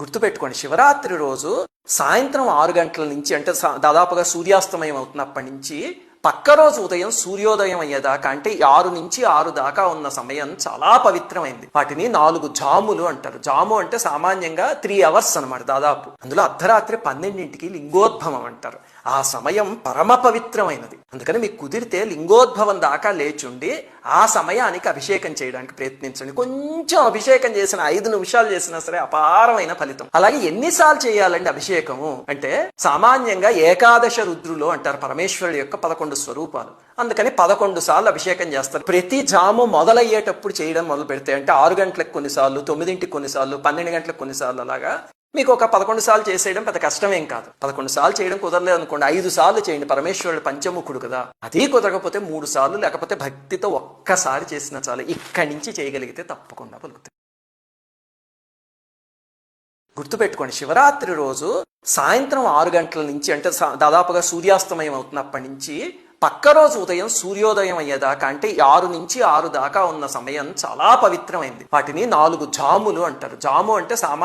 గుర్తుపెట్టుకోండి శివరాత్రి రోజు సాయంత్రం ఆరు గంటల నుంచి అంటే దాదాపుగా సూర్యాస్తమయం అవుతున్నప్పటి నుంచి పక్క రోజు ఉదయం సూర్యోదయం అయ్యేదాకా అంటే ఆరు నుంచి ఆరు దాకా ఉన్న సమయం చాలా పవిత్రమైంది. వాటిని నాలుగు జాములు అంటారు. జాము అంటే సామాన్యంగా త్రీ అవర్స్ అనమాట దాదాపు. అందులో అర్ధరాత్రి పన్నెండింటికి లింగోద్భవం అంటారు. ఆ సమయం పరమ పవిత్రమైనది. అందుకని మీకు కుదిరితే లింగోద్భవం దాకా లేచుండి ఆ సమయానికి అభిషేకం చేయడానికి ప్రయత్నించండి. కొంచెం అభిషేకం చేసిన ఐదు నిమిషాలు చేసినా సరే అపారమైన ఫలితం. అలాగే ఎన్నిసార్లు చేయాలండి అభిషేకము? అంటే సామాన్యంగా ఏకాదశ రుద్రులు అంటారు పరమేశ్వరుడు యొక్క పదకొండు స్వరూపాలు. అందుకని పదకొండు సార్లు అభిషేకం చేస్తారు. ప్రతి జాము మొదలయ్యేటప్పుడు చేయడం మొదలు పెడితే అంటే ఆరు గంటలకు కొన్నిసార్లు తొమ్మిదింటికి కొన్నిసార్లు పన్నెండు గంటలకు కొన్నిసార్లు అలాగా మీకు ఒక పదకొండు సార్లు చేసేయడం పెద్ద కష్టమేం కాదు. పదకొండు సార్లు చేయడం కుదరలేదు అనుకోండి ఐదు సార్లు చేయండి. పరమేశ్వరుడు పంచముఖుడు కదా. అది కుదరకపోతే మూడు సార్లు లేకపోతే భక్తితో ఒక్కసారి చేసిన చాలు. ఇక్కడి నుంచి చేయగలిగితే తప్పకుండా పలుకుతాయి గుర్తుపెట్టుకోండి శివరాత్రి రోజు సాయంత్రం ఆరు గంటల నుంచి అంటే దాదాపుగా సూర్యాస్తమయం అవుతున్నప్పటి నుంచి పక్క రోజు ఉదయం సూర్యోదయం అయ్యేదాకా అంటే ఆరు నుంచి ఆరు దాకా ఉన్న సమయం చాలా పవిత్రమైంది. వాటిని నాలుగు జాములు అంటారు. జాము అంటే సామాన్య